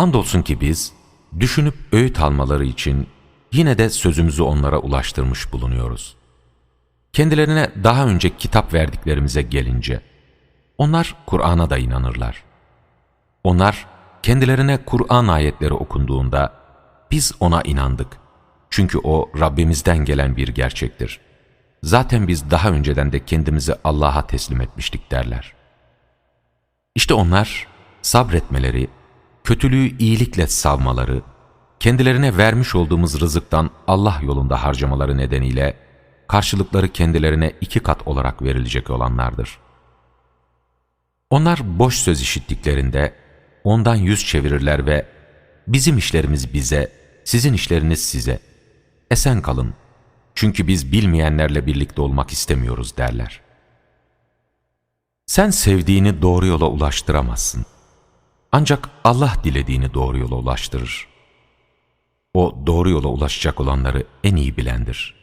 Andolsun ki biz, düşünüp öğüt almaları için yine de sözümüzü onlara ulaştırmış bulunuyoruz. Kendilerine daha önce kitap verdiklerimize gelince, onlar Kur'an'a da inanırlar. Onlar kendilerine Kur'an ayetleri okunduğunda, biz ona inandık. Çünkü o Rabbimizden gelen bir gerçektir. Zaten biz daha önceden de kendimizi Allah'a teslim etmiştik derler. İşte onlar sabretmeleri, kötülüğü iyilikle savmaları, kendilerine vermiş olduğumuz rızıktan Allah yolunda harcamaları nedeniyle karşılıkları kendilerine iki kat olarak verilecek olanlardır. Onlar boş söz işittiklerinde ondan yüz çevirirler ve bizim işlerimiz bize, sizin işleriniz size. Esen kalın çünkü biz bilmeyenlerle birlikte olmak istemiyoruz derler. Sen sevdiğini doğru yola ulaştıramazsın. Ancak Allah dilediğini doğru yola ulaştırır. O doğru yola ulaşacak olanları en iyi bilendir.''